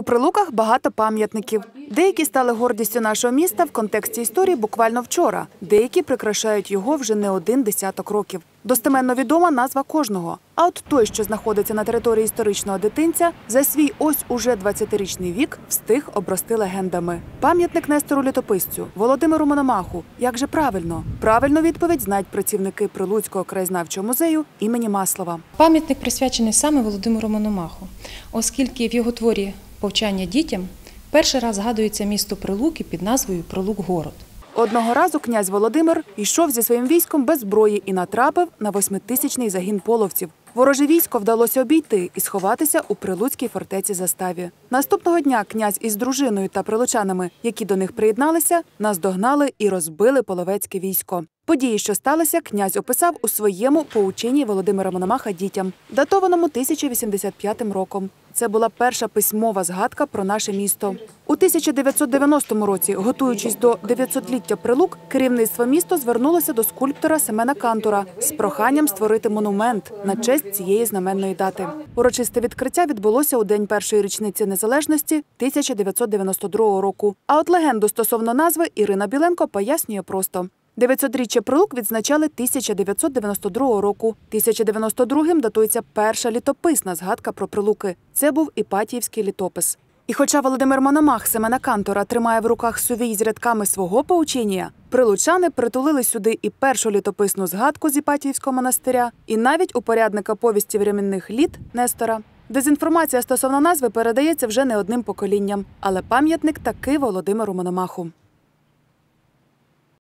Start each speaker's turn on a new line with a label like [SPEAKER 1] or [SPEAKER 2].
[SPEAKER 1] У прилуках багато пам'ятників. Деякі стали гордістю нашого міста в контексті історії буквально вчора. Деякі прикрашають його вже не один десяток років. Достеменно відома назва кожного. А от той, що знаходиться на території історичного дитинця, за свій ось уже 20-річний вік встиг обрости легендами. Пам'ятник Нестору Літописцю, Володимиру Мономаху. Як же правильно? Правильну відповідь знають працівники Прилуцького краєзнавчого музею імені Маслова.
[SPEAKER 2] Пам'ятник присвячений саме Володимиру Мономаху, оскільки в його творі повчання дітям перший раз згадується місто Прилуки під назвою Прилук-Город.
[SPEAKER 1] Одного разу князь Володимир йшов зі своїм військом без зброї і натрапив на восьмитисячний загін половців. Вороже військо вдалося обійти і сховатися у прилуцькій фортеці заставі. Наступного дня князь із дружиною та прилучанами, які до них приєдналися, наздогнали і розбили половецьке військо. Події, що сталися, князь описав у своєму поученні Володимира Мономаха дітям, датованому 1085 роком. Це була перша письмова згадка про наше місто. У 1990 році, готуючись до 900-ліття Прилук, керівництво міста звернулося до скульптора Семена Кантура з проханням створити монумент на честь цієї знаменної дати. Урочисте відкриття відбулося у день першої річниці незалежності 1992 року. А от легенду стосовно назви Ірина Біленко пояснює просто. 900-річчя Прилук відзначали 1992 року. 1092-м датується перша літописна згадка про Прилуки. Це був Іпатіївський літопис. І хоча Володимир Мономах Семена Кантора тримає в руках сувій з рядками свого поучення, прилучани притулили сюди і першу літописну згадку з Іпатіївського монастиря, і навіть упорядника повісті времінних літ Нестора. Дезінформація стосовно назви передається вже не одним поколінням, але пам'ятник таки Володимиру Мономаху.